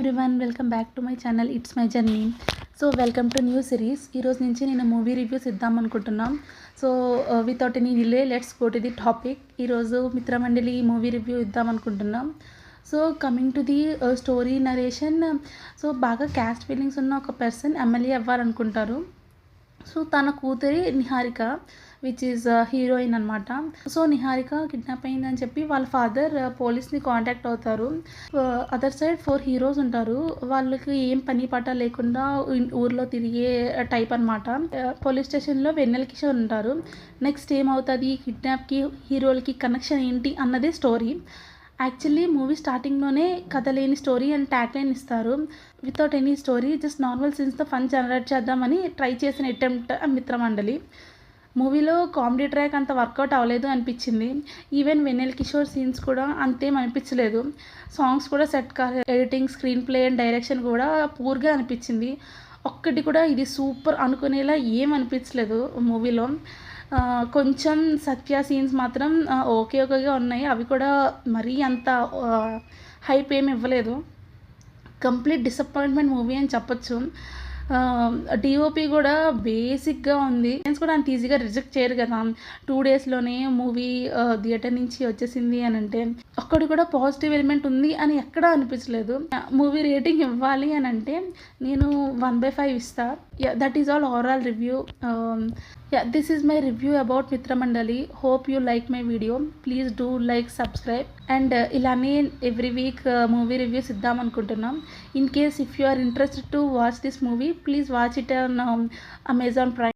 Everyone welcome back to my channel it's my journey so welcome to new series ఈరోజు నుంచి నేను movie reviews ఇద్దాం అనుకుంటున్నాం. So without any delay let's go to the topic ఈరోజు మిత్రమండలి movie review ఇద్దాం అనుకుంటున్నాం. So coming to the story narration so బాగా caste feelings ఉన్న ఒక పర్సన్ ఎమ్మెల్యే అవ్వాలనుకుంటారు. సో తన కూతురి నిహారిక విచ్ ఈజ్ హీరోయిన్ అనమాట సో నిహారిక కిడ్నాప్ అయిందని చెప్పి వాళ్ళ ఫాదర్ పోలీస్ని కాంటాక్ట్ అవుతారు. అదర్ సైడ్ ఫోర్ హీరోస్ ఉంటారు. వాళ్ళకి ఏం పని పాట లేకుండా ఊర్లో తిరిగే టైప్ అనమాట పోలీస్ స్టేషన్లో వెన్నెల కిషోర్ ఉంటారు. నెక్స్ట్ ఏమవుతుంది? కిడ్నాప్కి హీరోలకి కనెక్షన్ ఏంటి అన్నదే స్టోరీ యాక్చువల్లీ మూవీ స్టార్టింగ్లోనే కథ లేని స్టోరీ అండ్ ట్యాగ్ లైన్ ఇస్తారు without any story just normal సీన్స్తో fun generate చేద్దామని ట్రై చేసిన అటెంప్ట్ మిత్రమండలి. మూవీలో కామెడీ ట్రాక్ అంత వర్కౌట్ అవ్వలేదు అనిపించింది. ఈవెన్ వెన్నెల్ కిషోర్ సీన్స్ కూడా అంతేం అనిపించలేదు. సాంగ్స్ కూడా సెట్ కాలేదు editing screen play and direction కూడా పూర్గా అనిపించింది. ఒక్కటి కూడా ఇది సూపర్ అనుకునేలా ఏం అనిపించలేదు మూవీలో. కొంచెం సత్య సీన్స్ మాత్రం ఓకే ఓకేగా ఉన్నాయి. అవి కూడా మరీ అంత హైప్ ఏమి ఇవ్వలేదు. కంప్లీట్ డిసప్పాయింట్మెంట్ మూవీ అని చెప్పొచ్చు. డిఓపి కూడా బేసిక్గా ఉంది. ఫ్రెండ్స్ కూడా అంత ఈజీగా రిజెక్ట్ చేయరు కదా. టూ డేస్లోనే మూవీ థియేటర్ నుంచి వచ్చేసింది అని అంటే అక్కడ కూడా పాజిటివ్ ఎలిమెంట్ ఉంది అని ఎక్కడా అనిపించలేదు. మూవీ రేటింగ్ ఇవ్వాలి అని అంటే నేను వన్ బై ఫైవ్ ఇస్తా that is all overall review yeah this is my review about Mitramandali hope you like my video please do like subscribe and ఇలానే ఎవ్రీ వీక్ మూవీ రివ్యూస్ ఇద్దాం అనుకుంటున్నాం. In case if you are interested to watch this movie please watch it on Amazon Prime